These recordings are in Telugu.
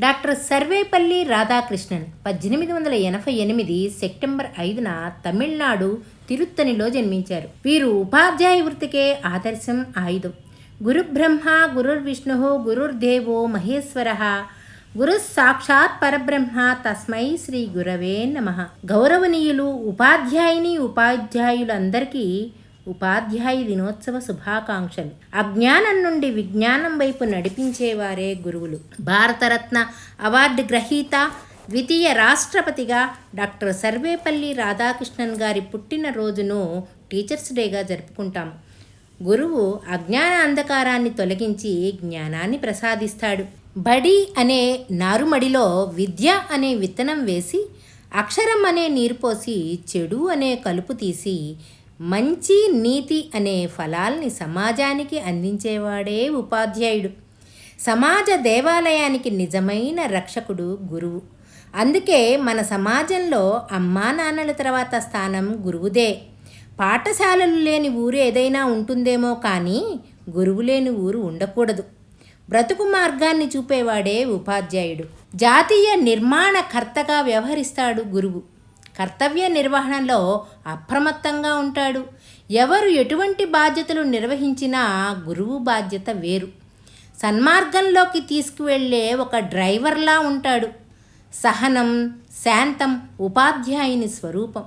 డాక్టర్ సర్వేపల్లి రాధాకృష్ణన్ పద్దెనిమిది వందల ఎనభై ఎనిమిది సెప్టెంబర్ ఐదున తమిళనాడు తిరుత్తనిలో జన్మించారు. వీరు ఉపాధ్యాయ వృత్తికే ఆదర్శం ఆయుధం. గురుబ్రహ్మ గురుర్విష్ణు గురుర్దేవో మహేశ్వర గురు సాక్షాత్ పరబ్రహ్మ తస్మై శ్రీ గురవే నమ. గౌరవనీయులు ఉపాధ్యాయుని ఉపాధ్యాయులందరికీ ఉపాధ్యాయ దినోత్సవ శుభాకాంక్షలు. అజ్ఞానం నుండి విజ్ఞానం వైపు నడిపించేవారే గురువులు. భారతరత్న అవార్డు గ్రహీత ద్వితీయ రాష్ట్రపతిగా డాక్టర్ సర్వేపల్లి రాధాకృష్ణన్ గారి పుట్టినరోజును టీచర్స్ డేగా జరుపుకుంటాము గురువు అజ్ఞాన అంధకారాన్ని తొలగించి జ్ఞానాన్ని ప్రసాదిస్తాడు. బడి అనే నారుమడిలో విద్య అనే విత్తనం వేసి అక్షరం అనే నీరు పోసి చెడు అనే కలుపు తీసి మంచి నీతి అనే ఫలాల్ని సమాజానికి అందించేవాడే ఉపాధ్యాయుడు. సమాజ దేవాలయానికి నిజమైన రక్షకుడు గురువు. అందుకే మన సమాజంలో అమ్మా నాన్నల తర్వాత స్థానం గురువుదే. పాఠశాలలు లేని ఊరు ఏదైనా ఉంటుందేమో కానీ గురువు లేని ఊరు ఉండకూడదు. బ్రతుకు మార్గాన్ని చూపేవాడే ఉపాధ్యాయుడు. జాతీయ నిర్మాణకర్తగా వ్యవహరిస్తాడు గురువు. కర్తవ్య నిర్వహణలో అప్రమత్తంగా ఉంటాడు. ఎవరు ఎటువంటి బాధ్యతలు నిర్వహించినా గురువు బాధ్యత వేరు. సన్మార్గంలోకి తీసుకువెళ్ళే ఒక డ్రైవర్లా ఉంటాడు. సహనం శాంతం ఉపాధ్యాయుని స్వరూపం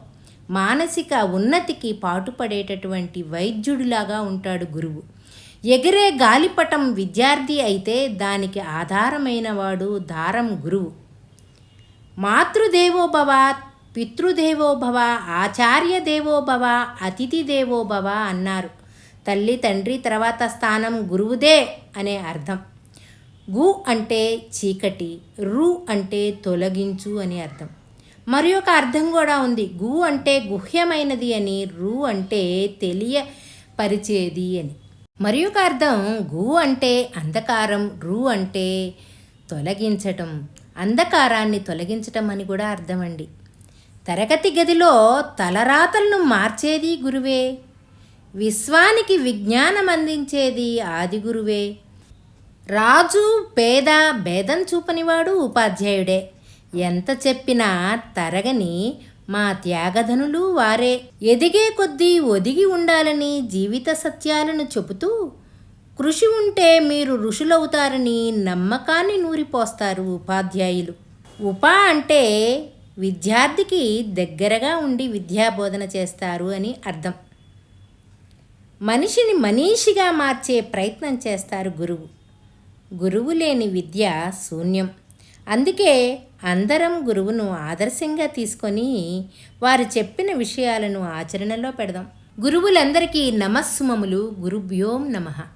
మానసిక ఉన్నతికి పాటుపడేటటువంటి వైద్యుడిలాగా ఉంటాడు గురువు. ఎగిరే గాలిపటం విద్యార్థి అయితే దానికి ఆధారమైన వాడు దారం గురువు. మాతృదేవోభవ పితృదేవోభవ ఆచార్య దేవోభవ అతిథి దేవోభవ అన్నారు. తల్లి తండ్రి తర్వాత స్థానం గురువుదే అనే అర్థం. గు అంటే చీకటి రు అంటే తొలగించు అని అర్థం. మరి ఒక అర్థం కూడా ఉంది. గు అంటే గుహ్యమైనది అని రు అంటే తెలియపరిచేది అని. మరి ఒక అర్థం గు అంటే అంధకారం రు అంటే తొలగించటం అంధకారాన్ని తొలగించటం అని కూడా అర్థమండి. తరగతి గదిలో తలరాతలను మార్చేది గురువే. విశ్వానికి విజ్ఞానం అందించేది ఆది గురువే. రాజు పేద భేదం చూపనివాడు ఉపాధ్యాయుడే. ఎంత చెప్పినా తరగని మా త్యాగధనులు వారే. ఎదిగే కొద్దీ ఒదిగి ఉండాలని జీవిత సత్యాలను చెబుతూ కృషి ఉంటే మీరు ఋషులవుతారని నమ్మకాన్ని నూరిపోస్తారు ఉపాధ్యాయులు. ఉపా అంటే విద్యార్థికి దగ్గరగా ఉండి విద్యాబోధన చేస్తారు అని అర్థం. మనిషిని మనీషిగా మార్చే ప్రయత్నం చేస్తారు గురువు. గురువు లేని విద్య శూన్యం. అందుకే అందరం గురువును ఆదర్శంగా తీసుకొని వారు చెప్పిన విషయాలను ఆచరణలో పెడదాం. గురువులందరికీ నమస్సుమములు. గురుభ్యోం నమః.